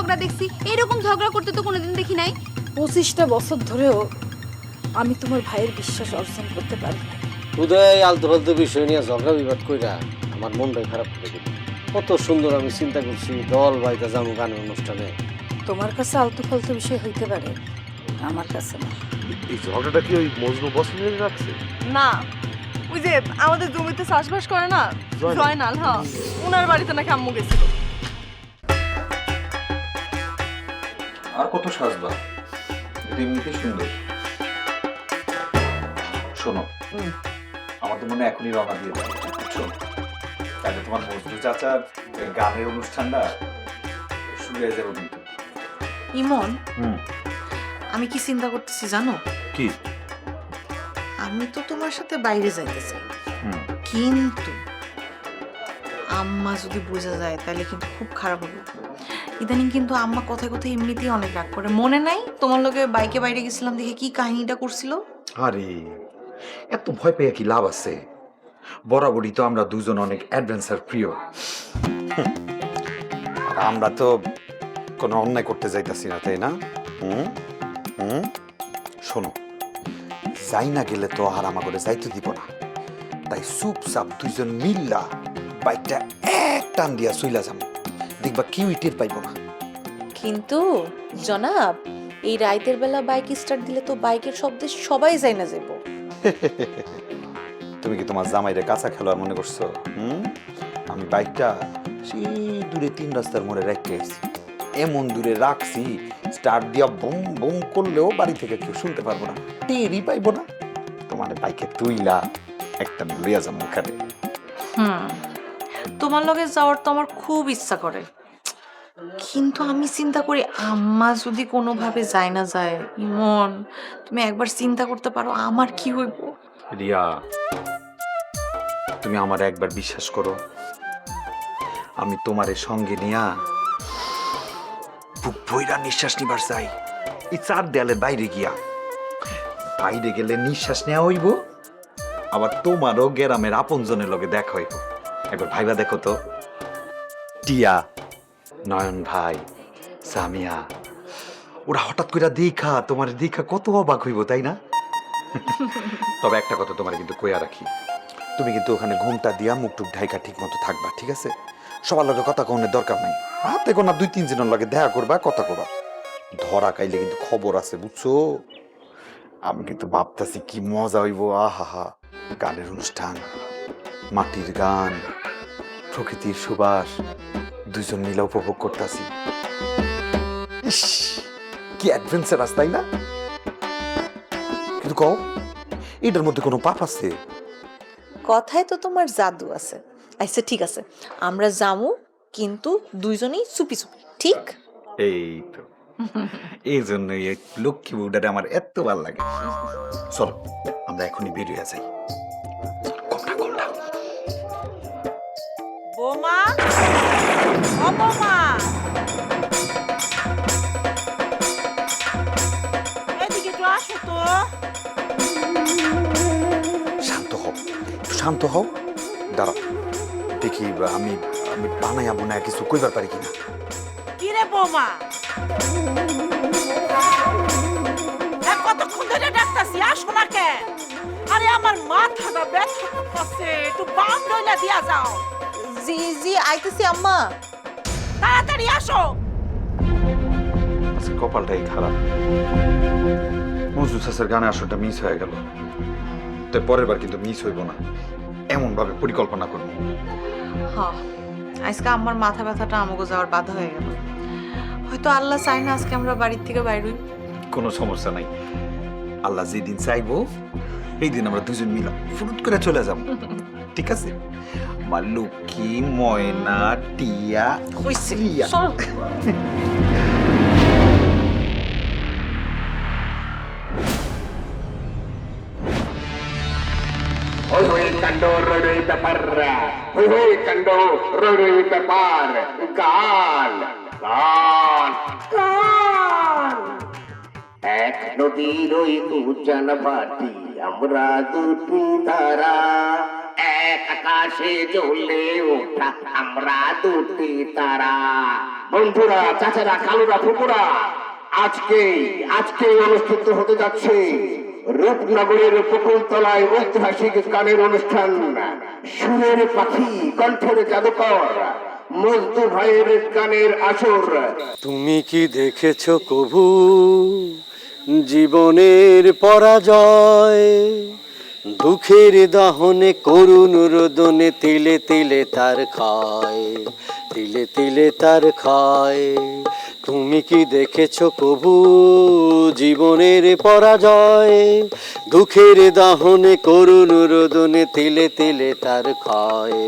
ঝগড়া দেখছি। এরকম ঝগড়া করতে তো কোনোদিন দেখি নাই। পঁচিশটা বছর ধরেও আমি তোমার ভাইয়ের বিশ্বাস অর্জন করতে পারি না উদয় আলতু ফালতু বিষয় নিয়ে ঝগড়া বিবাদ কইরা আমার মনটাই খারাপ করে দিল। কত সুন্দর আমি চিন্তা করছি দল বাইতে যাব গানের অনুষ্ঠানে। তোমার কাছে আলতু ফালতু বিষয় হইতে পারে আমার কাছে না। এই ঝগড়াটা কি ওই মজনু বসিয়ে রাখছে? না ওই যে আমাদের জমিতে চাষবাস করে না জয়নাল। জয়নাল হ্যাঁ ওনার বাড়িতে নাকি আম্মু গেছিল। আর কত সাজবা? এটা এমনিতেই সুন্দর। শোনো আমার তো মনে এখনই রওনা দিয়ে বুঝছ? তাহলে তোমার মজদুর চাচার গানের অনুষ্ঠানটা শুরু হয়ে যাবে কিন্তু। ইমন? আমি কি চিন্তা করতেছি জানো? কি? আমি তো তোমার সাথে বাইরে যাইতে চাই কিন্তু আম্মা যদি বোঝা যায় তাহলে কিন্তু খুব খারাপ হবে। ইদানিং কিন্তু আম্মা কথায় কথায় এমনিতেই অনেক রাগ করে। মনে নাই? তোমার লোকে বাইকে বাইরে গেছিলাম দেখে কি কাহিনীটা করছিল? আরে এত ভয় পেয়ে কি লাভ আছে? বরাবরই তো আমরা দুজন অনেক অ্যাডভেঞ্চার প্রিয়। আর আমরা তো কোনো অন্যায় করতে যাইতাছি না তাই না? হুম? হুম? শোনো যাই না গেলে তো আর আমা করে যাইতে দিব না। তাই চুপচাপ দুইজন মিল্লা বাইকটা এক টান দিয়া চইলা যাম। দেখবা কেউ টের পাইব না। কিন্তু জনাব এই রাইতের বেলা বাইক স্টার্ট দিলে তো বাইকের শব্দে সবাই যায় না যাব তুমি কি তোমার জামাইরে কাঁচা খেলোয়াড় মনে করছ? হুম? আমি বাইকটা সেই দূরে তিন রাস্তার মোড়ে রেখে এসেছি। এমন দূরে রাখছি স্টার্ট দিয়া বুম বুম করলেও বাড়ি থেকে কেউ শুনতে পারব না টেরই পাইবো না। তোমার বাইকে তুইলা একটা লইয়া যাব ওখানে হুম। তোমার লগে যাওয়ার তো আমার খুব ইচ্ছা করে। কিন্তু আমি চিন্তা করি, আম্মা যদি কোনোভাবে যায় না যায়, ইমন, তুমি একবার চিন্তা করতে পারো আমার কি হইব? রিয়া, তুমি আমার একবার বিশ্বাস করো। আমি তোমারে সঙ্গে নিয়া বুক ভৈরা নিঃশ্বাস নিবার চাই। এই চার দেয়ালের বাইরে গিয়া। বাইরে গেলে নিঃশ্বাস নেওয়া হইব, আবার তোমারও গ্রামের আপনজনের লগে দেখা হইব। একবার ভাইবা দেখো তো। টিয়া নয়ন ভাই সামিয়া ওরা হঠাৎ করে দেখা তোমার দেখা কত অবাক হইব তাই না? তবে একটা কথা তোমার কিন্তু কইয়া রাখি। তুমি কিন্তু ওখানে ঘুমটা দিয়া মুখ টুক ঢাইকা ঠিক মতো থাকবা ঠিক আছে? সবার লগে কথা কনের দরকার নাই। হাতে কোনা দুই তিন জনের লগে দেখা করবা কথা কবা। ধরা কাইলে কিন্তু খবর আছে বুঝছ? আমি কিন্তু ভাবতাছি কি মজা হইব আহা হা গানের অনুষ্ঠান মাটির গান প্রকৃতির সুবাস দুইজন মিলে উপভোগ করতেছি। কি অ্যাডভেঞ্চার আস তাই না? কিন্তু কও এটার মধ্যে কোনো পাপ আছে? কথায় তো তোমার জাদু আছে। আচ্ছা ঠিক আছে। আমরা যামু কিন্তু দুইজনেই চুপি চুপি ঠিক? এই তো। এই জন্যই এই লক্ষ্মী বউটারে আমার এত ভালো লাগে। চলো আমরা এখনই বেরিয়ে যাই। বোমা এদিকে একটু আসো তো শান্ত হও একটু শান্ত হও। দাঁড়াও দেখি আমি আমি বানাইয়া বোনায় কিছু কইবার পারি কিনা? কি রে বোমা? কতক্ষণ ধরে ডাকতাছি আসো না কেন? আরে আমার মাথাটা ব্যথা করতেছে একটু বাম নইলা দিয়া যাও। জি জি আইতেছি আম্মা। তাড়াতাড়ি আসো। আজকে কপালটাই খারাপ। মজু চাষের গানে আসরটা মিস হয়ে গেল। তো পরের বার কিন্তু মিস হইব না। এমন ভাবে পরিকল্পনা করব। হ আজকে আমার মাথা ব্যথাটা আমাকে যাওয়ার বাধা হয়ে গেল। হয়তো আল্লাহ চাই না আজকে আমরা বাড়ির থেকে বাইর হই। কোনো সমস্যা নাই। আল্লাহ যেদিন চাইব এই দিন আমরা দুজন মিলা ফুরুত করে চলে যাব। ঠিক আছে? আমার লক্ষ্মী ময়না টিয়া হইছে রিয়া। চল। হই হই কাণ্ড রই রই ব্যাপার হই হই কাণ্ড রই রই ব্যাপার গান গান গান এক নদীর ওই উজান বাটি আমরা দুটি তারা এক আকাশে জ্বলে ওঠা আমরা দুটি তারা। বন্ধুরা, চাচারা কালুরা ফুপুরা আজকে আজকে অনুষ্ঠিত হতে যাচ্ছে রূপনগরের বকুলতলায় ঐতিহাসিক গানের অনুষ্ঠান, সুরের পাখি, কণ্ঠের জাদুকর মজদু ভাইয়ের গানের আসর। তুমি কি দেখেছ কভু? জীবনের পরাজয়। দুঃখের দহনে করুণ রোদনে, তিলে তিলে তার ক্ষয়, তিলে তিলে তার ক্ষয়। তুমি কি দেখেছ কভু জীবনের পরাজয়? দুঃখের দাহনে করুণ রোদনে, তিলে তিলে তার ক্ষয়,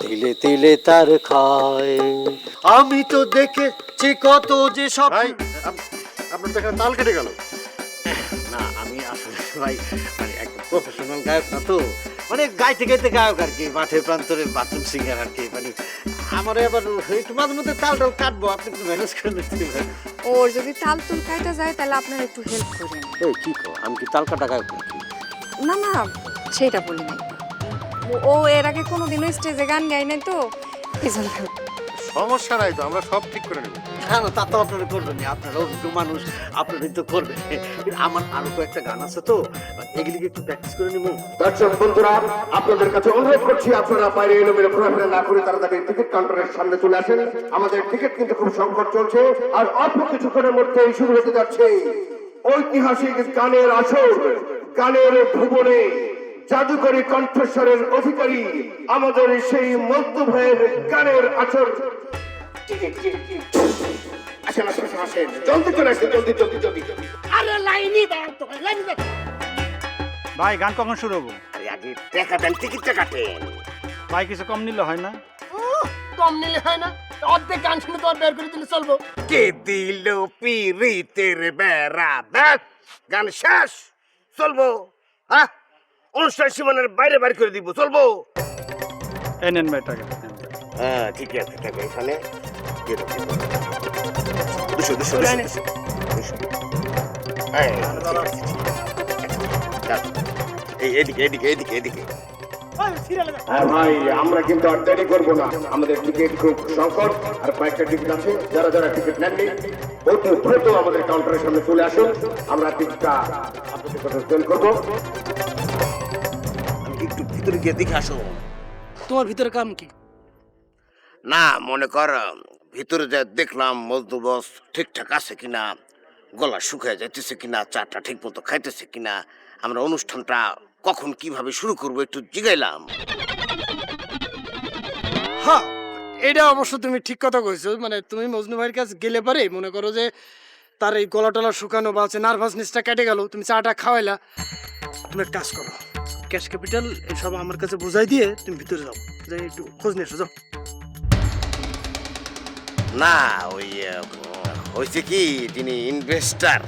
তিলে তিলে তার ক্ষয়। আমি তো দেখেছি কত যে সব আপনার এখানে তাল কেটে গেল। আমি আসলে ভাই মানে একদম প্রফেশনাল গায়ক না তো। মানে গাইতে গাইতে গায়ক আর কি মাঠের প্রান্তরে বাথরুম সিঙ্গার আর কি মানে আমার আবার একটু মাঝে মধ্যে তাল টাল কাটবো আপনি একটু ম্যানেজ করে নিতে পারেন। ওর যদি তাল তুল কাইটা যায় তাহলে আপনার একটু হেল্প করেন। এই কি কো? আমি কি তাল কাটা গায়ক নাকি? না না সেটা বলি নাই। ও- এর আগে কোনো দিনও স্টেজে গান গাই নাই তো এই জন্য। সমস্যা নাই তো আমরা সব ঠিক করে নেব। না না তা তো আপনারা করবেন না আপনারা অভিজ্ঞ মানুষ আপনারাই তো করবেন। আমার আরও কয়েকটা গান আছে তো এগুলিকে একটু প্র্যাকটিস করে নিবো। দর্শক বন্ধুরা আপনাদের কাছে অনুরোধ করছি আপনারা বাইরে এলো মেরে ঘোরাফেরা না করে তাড়াতাড়ি টিকিট কাউন্টারের সামনে চলে আসেন। আমাদের টিকিট কিন্তু খুব সংকট চলছে আর অল্প কিছুক্ষণের মধ্যেই শুরু হতে যাচ্ছে ঐতিহাসিক গানের আসর গানের ভুবনে। জাদুকরী কণ্ঠস্বরের অধিকারী আমাদের সেই মধ্য ভাইয়ের গানের আসেন আসেন, আসেন জলদি চলে আসেন জলদি জলদি জলদি জলদি। আরে লাইনি দাঁড়ান তো লাইনি ভাই গান কখন শুরু হব? আগে টাকা দেন টিকিটটা কাটেন। ভাই কিছু কম নিলে হয় না? কম নিলে হয় না। অর্ধেক গান শুনে তো বের করে দিলে চলবো। কে দিল পিরিতের বেড়া? দেখ গান শেষ চলবো। হ্যাঁ অনুষ্ঠান সীমানের বাইরে বাইরে করে দিব চলবো এই নেন ভাই টাকা হ্যাঁ ঠিক আছে টাকা এখানে। দুশো দুশো এদিকে এদিকে এদিকে এদিকে হ্যাঁ ভাই আমরা কিন্তু আর দেরি করব না আমাদের টিকিট খুব সংকট আর কয়েকটা টিকিট আছে যারা যারা টিকিট নেননি অতি দ্রুত আমাদের কাউন্টারের সামনে চলে আসুন আমরা টিকিটটা আপনাদের সেল করব ভিতরে গিয়ে দেখে আসো। তোমার ভিতরে কাম কি? না মনে কর ভিতরে যা দেখলাম মজদুর বস ঠিকঠাক আছে কিনা গলা শুকায় যাইতেছে কিনা চাটা ঠিক মতো খাইতেছে কিনা আমরা অনুষ্ঠানটা কখন কীভাবে শুরু করব একটু জিগাইলাম। হ্যাঁ এটা অবশ্য তুমি ঠিক কথা কইছো মানে তুমি মজনু ভাইয়ের কাছে গেলে পারে মনে করো যে তার এই গলা টলা শুকানো বা হচ্ছে নার্ভাসনেসটা কেটে গেল তুমি চাটা খাওয়াইলা। তুমি এক কাজ করো ক্যাশ ক্যাপিটাল এসব আমার কাছে বুঝাই দিয়ে তুমি ভিতরে যাও। যাই একটু খোঁজ নিয়ে এসো যাও। না ওই হয়েছে কি যিনি ইনভেস্টার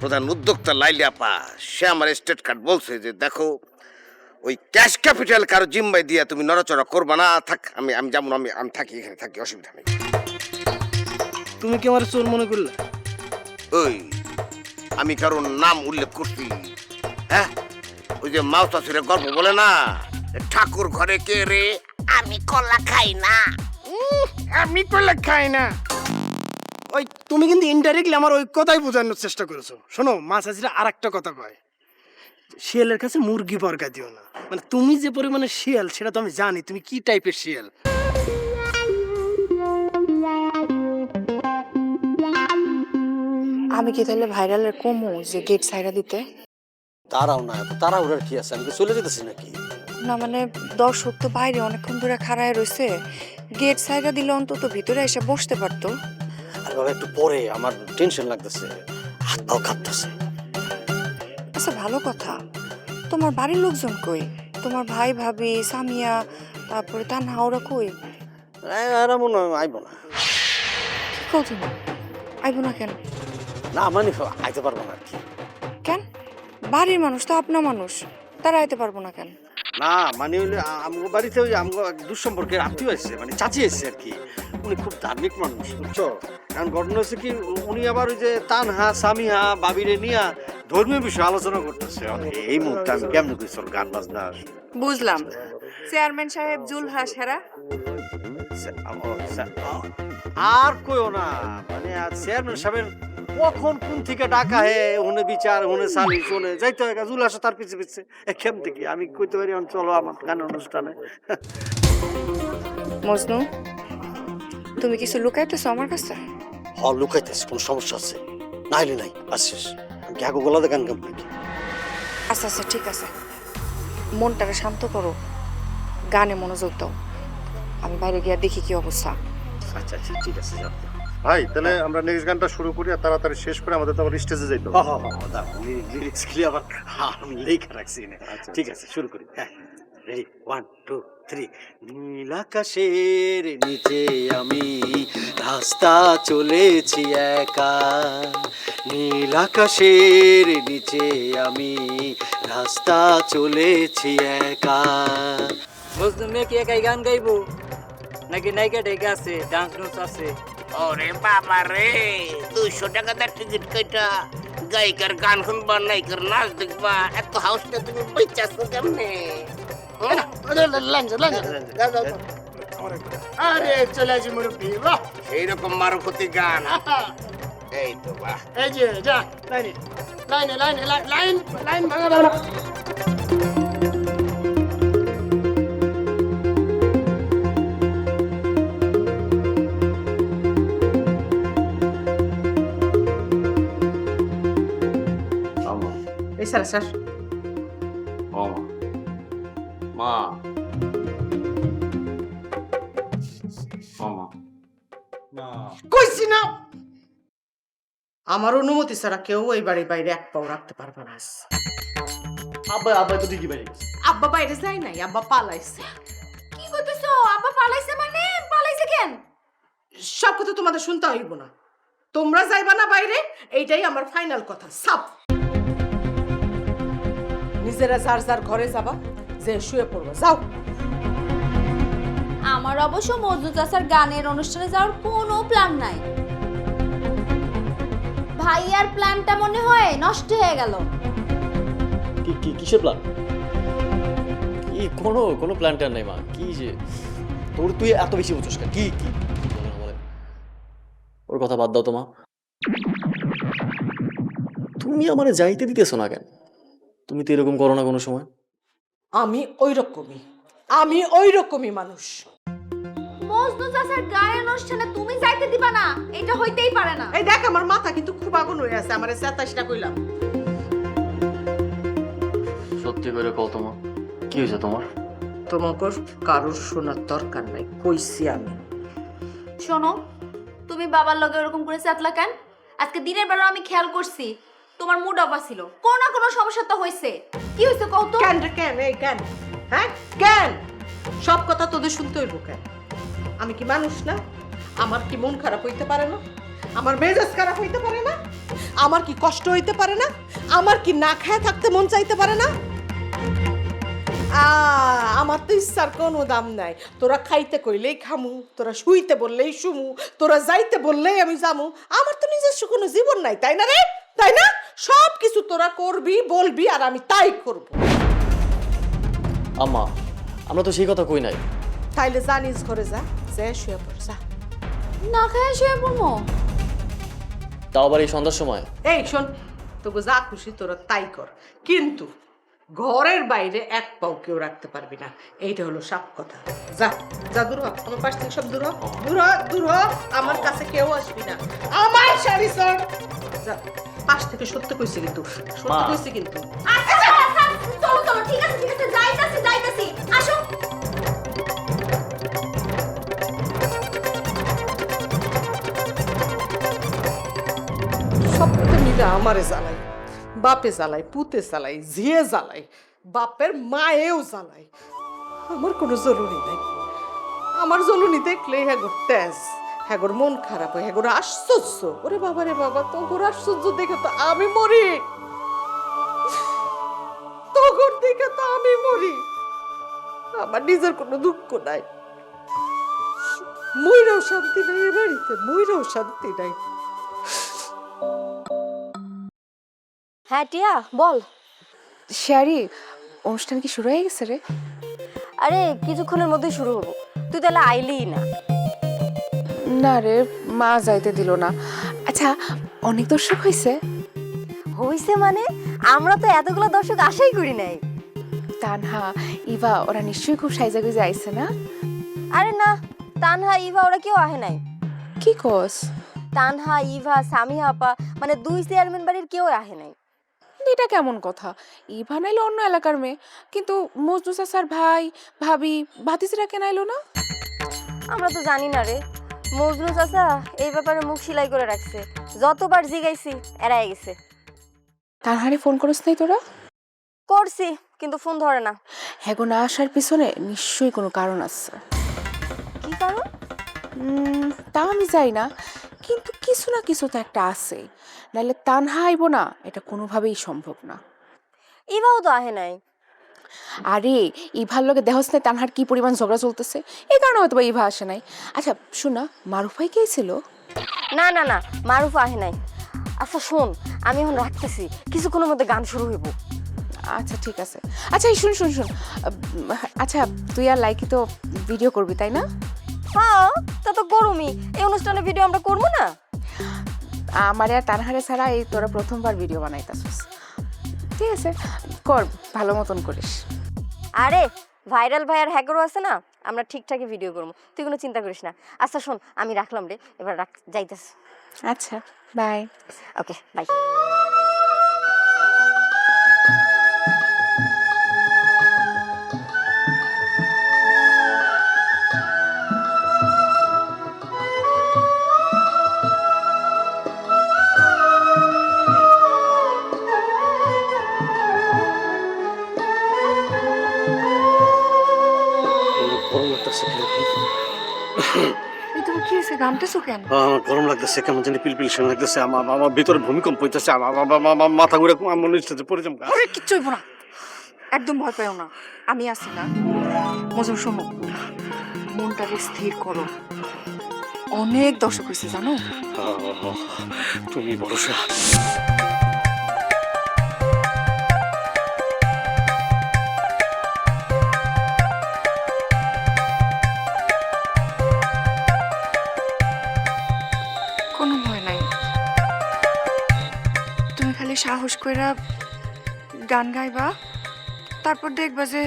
প্রধান উদ্যোক্তা লাইলি আপা সে আমার স্টেট কার্ড বলছে যে দেখো ওই ক্যাশ ক্যাপিটাল কারও জিম্বাই দিয়া তুমি নড়াচড়া করবা না থাক আমি আমি যেমন আমি আমি থাকি এখানে থাকি অসুবিধা নেই। তুমি কি আমার চোর মনে করলে? ওই আমি কারোর নাম উল্লেখ করছি হ্যাঁ? ওই যে মাউসাসিরে গল্প বলে না। ঠাকুর ঘরে কে রে? আমি কলা খাই না। আমি করলে খাই না। ওই তুমি কিন্তু ইনডাইরেক্টলি আমার ওই কথাই বোঝানোর চেষ্টা করেছ। শোনো মাছ হাজিরা আর একটা কথা কয়। শিয়ালের কাছে মুরগি বর্গা দিও না। মানে তুমি যে পরিমাণে শিয়াল সেটা তো আমি জানি তুমি কি টাইপের শিয়াল? আমি কি তাহলে ভাইরালের কমো যে গেট সাইরা দিতে? তারাও না এত তাড়াহুড়ার কি আছে? আমি কি চলে যেতেছি নাকি? না মানে দর্শক তো বাইরে অনেকক্ষণ ধরে খাড়ায় রয়েছে গেট সাইরা দিলে অন্তত ভিতরে এসে বসতে পারতো। আর বাবা একটু পরে আমার টেনশন লাগতেছে। হাত পাও কাঁপতেছে। আচ্ছা ভালো কথা। তোমার বাড়ির লোকজন কই? তোমার ভাই ভাবি সামিয়া তারপরে তানহা ওরা কই? আর মনে আইব না। কি তুমি? আইবো না কেন? না মানে আইতে পারব না আর কি। বাড়ির মানুষ তো আপনার মানুষ তারা আইতে পারব না কেন? না মানে হইলে আমগো বাড়িতে ওই আমগো এক দুঃসম্পর্কের আত্মীয় আছে মানে চাচি এসছে আর কি। উনি খুব ধার্মিক মানুষ বুঝছ? কারণ ঘটনা হচ্ছে কি উনি আবার ওই যে তানহা সামিহা বাবিরে নিয়া ধর্মীয় বিষয়ে আলোচনা করতেছে। এই মুহূর্তে আমি কেমন করি চল গান বাজনা বুঝলাম। চেয়ারম্যান সাহেব সে- আ- আর কইও না মানে আর চেয়ারম্যান সাহেবের কখন কোন থেকে ডাকা হে হুনে বিচার হুনে সালিশ হুনে যাইতে হয় জুল আসে তার পিছে পিছে। এ কেম থেকে? আমি কইতে পারি চলো আমার গানের অনুষ্ঠানে। মজনু তুমি কিছু লুকাইতেছো আমার কাছে? হ লুকাইতেছে কোন সমস্যা আছে। নাইলে নাই আসিস আমি কি আগে গলাতে গান গাম নাকি? আচ্ছা আচ্ছা ঠিক আছে। মনটাকে শান্ত করো। গানে মনোযোগ দাও। আমি বাইরে গিয়ে দেখি কি অবস্থা। আচ্ছা আচ্ছা ঠিক আছে যাও। ভাই তাহলে আমরা নেক্সট গানটা শুরু করি আর তাড়াতাড়ি শেষ করে আমাদের তো আবার স্টেজে যাইতে হ হ হ দাও লিরিক্স গুলি আবার আমি লেখা রাখছি এনে। ঠিক আছে শুরু করি। হ্যাঁ রেডি ওয়ান টু থ্রি নীল আকাশের নিচে আমি রাস্তা চলেছি একা। নীল আকাশের নিচে আমি রাস্তা চলেছি একা। মজনু মেয়ে কি একাই গান গাইবো? নাকি নায়িকা ডেকে আছে ডান্স ডুন্স আছে? ওরে বাবা রে দুইশো টাকা তার টিকিট কেটা গায়িকার গান শুনবা নায়িকার নাচ দেখবা এত হাউসটা তুমি বেচাছো কেমনে? আরে চলে আসি মুরব্বী বাহ। এইরকম মারুফতি গান। এই তো বাহ। এই যে যা লাইনে লাইনে লাইনে লাইন লাইন লাইন ভাঙা দাও না স্যার স্যার মা কইছি না আমার অনুমতি ছাড়া কেউ এই বাড়ির বাইরে এক পাও রাখতে পারবে না আব্বা আব্বা তো ঠিকই আব্বা বাইরে যায় নাই আব্বা পালাইছে কি করতেছো? আব্বা পালাইছে মানে? পালাইছে কেন? সব কথা তোমাদের শুনতে হইব না। তোমরা যাইবা না বাইরে এইটাই আমার ফাইনাল কথা। সাপ নিজেরা যার যার ঘরে যাবা যে শুয়ে পড়বা। যাও। আমার অবশ্য মজনু চাচার গানের অনুষ্ঠানে যাওয়ার কোনো প্ল্যান নাই। ভাইয়ার প্ল্যানটা মনে হয় নষ্ট হয়ে গেল। কি কি কিসের প্ল্যান কি কোনো কোনো প্ল্যান ট্যান নাই মা। কি যে তোর তুই এত বেশি বুঝোস কেন? কি কি? ওর কথা বাদ দাও তো মা। তুমি আমারে যাইতে দিতেছো না কেন? তুমি তো এরকম করো না কোনো সময়। আমি ওই রকমই আমি ওই রকমই মানুষ। মজনু চাচার গানের অনুষ্ঠানে তুমি যাইতে দিবা না এটা হইতেই পারে না। এই দেখ আমার মাথা কিন্তু খুব আগুন হয়ে আছে আমার চেতাশটা কইলাম। সত্যি করে কও তোমা কি হয়েছে তোমার? তোমাকে কারোর শোনার দরকার নাই কইছি আমি। শোনো তুমি বাবার লগে ওরকম করে চাতলা কেন? আজকে দিনের বেলা আমি খেয়াল করছি তোমার মুড অফ ছিল। কোনো না কোনো সমস্যা তো হয়েছে। কি হয়েছে কও তো? কেন কেন? এই কেন? হ্যাঁ? কেন? সব কথা তোদের শুনতে হইব কেন? আমি কি মানুষ না? আমার কি মন খারাপ হইতে পারে না? আমার মেজাজ খারাপ হইতে পারে না? আমার কি কষ্ট হইতে পারে না? আমার কি না খায় থাকতে মন চাইতে পারে না? আমার তো ইচ্ছার কোনো দাম নাই। তোরা খাইতে কইলেই খামু, তোরা শুইতে বললেই শুমু, তোরা যাইতে বললেই আমি যামু। আমার তো নিজস্ব কোনো জীবন নাই, তাই না রে? তাই না? সব কিছু তোরা করবি বলবি আর আমি তাই করব। আম্মা আমরা তো সেই কথা কই নাই। তাইলে নিজ ঘরে যা যে শুয়ে পড় যা। না খায় শুয়ে পড়ব তাও আবার এই সন্ধ্যার সময়? এই শোন তোকে যা খুশি তোরা তাই কর। কিন্তু ঘরের বাইরে এক পাও কেউ রাখতে পারবি না। এইটা হলো সাপ কথা। যা যা দূর হ আমার পাশ থেকে সব দূর হ। দূর হ দূর হ আমার কাছে কেউ আসবি না। আমার শাড়ি সর। যা। পাশ থেকে সত্য কইছি কিন্তু। সত্য। কইছি কিন্তু। আচ্ছা আচ্ছা, আচ্ছা, চলো চলো ঠিক আছে ঠিক আছে যাইতাছি যাইতাছি। আসো। সবটা মিলে আমারে জ্বালাই বাপে জ্বালাই পুতে জ্বালাই ঝিয়ে জ্বালাই বাপের মায়েও জ্বালাই। আমার কোনো জরুরি নাই। আমার জলুনি দেখলে হ্যাগোর তেজ। হ্যাগোর মন খারাপ হয় হ্যাগোর আশ্চর্য। ওরে বাবা রে বাবা তোর আশ্চর্য দেখে তো আমি মরি। তোর দেখে তো আমি মরি। আমার নিজের কোনো দুঃখ নাই। মুইরাও শান্তি নাই এ বাড়িতে মুইরাও শান্তি নাই। হ্যাঁ টিয়া বল। শেয়ারি অনুষ্ঠান কি শুরু হয়ে গেছে রে? আরে কিছুক্ষণের মধ্যেই শুরু হব। তুই তাহলে আইলি না। না রে মা যাইতে দিল না। আচ্ছা অনেক দর্শক হয়েছে হইছে মানে? আমরা তো এতগুলো দর্শক আশাই করি নাই। তানহা ইভা ওরা নিশ্চয়ই খুব সাইজা গুজে আইছে না? আরে না তানহা ইভা ওরা কেউ আহে নাই। কি কস? তানহা ইভা সামিহা আপা মানে দুই চেয়ারম্যান বাড়ির কেউ আহে নাই। এটা কেমন কথা? ইভা নাইলো অন্য এলাকার মেয়ে। কিন্তু মজনু চাচার ভাই ভাবি ভাতিজিরা কেন আইলো না? আমরা তো জানি না রে। মজনু চাচা এই ব্যাপারে মুখ সেলাই করে রাখছে। যতবার জিগাইছি এড়াই গেছে। তানহারে ফোন করিস নাই তোরা? করছি কিন্তু ফোন ধরে না। হ্যাঁ গো না আসার পিছনে নিশ্চয়ই কোনো কারণ আছে। কি কারণ? তা আমি যাই না কিন্তু কিছু না কিছু তো একটা আছে। নাহলে তানহা আইব না এটা কোনোভাবেই সম্ভব না। ইভাও তো আহে নাই। আরে ইভার লগে দেহস নাই তানহার কি পরিমাণ ঝগড়া চলতেছে? এই কারণে হয়তো বা ইভা আসে নাই। আচ্ছা শোনা মারুফাই কে ছিল? না না না মারুফ আহে নাই। আচ্ছা শোন আমি এখন রাখতেছি কিছুক্ষণের মধ্যে গান শুরু হইব। আচ্ছা ঠিক আছে। আচ্ছা এই শুন শুন শুন। আচ্ছা তুই আর লাইকি তো ভিডিও করবি তাই না? হ্যাঁ তা তো গরমই এই অনুষ্ঠানে ভিডিও আমরা করব না? আমার আর তানহারে ছাড়া এই তোরা প্রথমবার ভিডিও বানাইতাছিস। ঠিক আছে কর ভালো মতন করিস। আরে ভাইরাল ভাই আর হ্যাকারও আছে না? আমরা ঠিকঠাকই ভিডিও করব। তুই কোনো চিন্তা করিস না। আচ্ছা শোন আমি রাখলাম রে। এবার রাখ যাইতেস আচ্ছা বাই ওকে বাই কেন? আমার গরম লাগতেছে কেমন জানি পিলপিল শোনা লাগতেছে আমার আমার ভিতরে ভূমিকম্প হইতেছে আমার মাথা ঘুরে আমার মনে হচ্ছে পড়ে যাব। আরে কিচ্ছু হইব না। একদম ভয় পাইও না। আমি আছি না। মজুর শোনো। মনটাকে স্থির করো। অনেক দর্শক হয়েছে জানো? তুমি ভরসা সাহস কইরা গান গাইবা তারপর দেখবা যে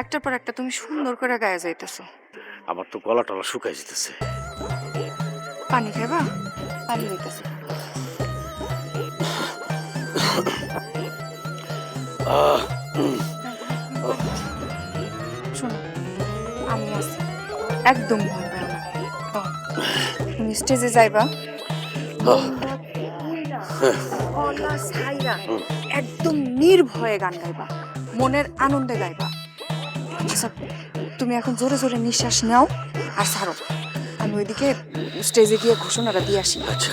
একটার পর একটা তুমি সুন্দর করে গায়ে যাইতেছো। আমার তো গলা টলা শুকাই যেতেছে। পানি খাইবা? পানি লইতেছো। শোনো আমি আছি। একদম ভয় পাই তুমি স্টেজে যাইবা। গলা ছাইরা একদম নির্ভয়ে গান গাইবা মনের আনন্দে গাইবা। আচ্ছা তুমি এখন জোরে জোরে নিঃশ্বাস নাও আর ছাড়ো। আমি ওইদিকে স্টেজে গিয়ে ঘোষণাটা দিয়ে আসি। আচ্ছা।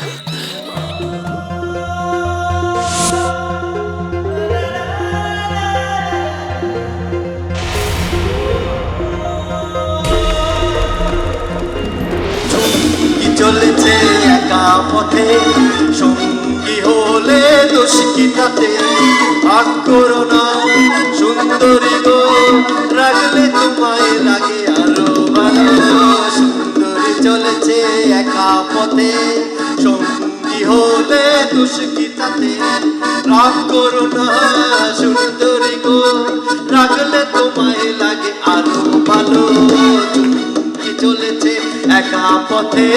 চলেছে একা পথে সঙ্গী তাতে ভাগ করো না। সুন্দরী গো রাগলে তোমায় লাগে আরও ভালো সুন্দরী চলেছে একা পথে, সঙ্গী হলে দোষ কি তাতে রাগ করো না। সুন্দরী গো রাগলে তোমায় লাগে আরও ভালো চলেছে একা পথে।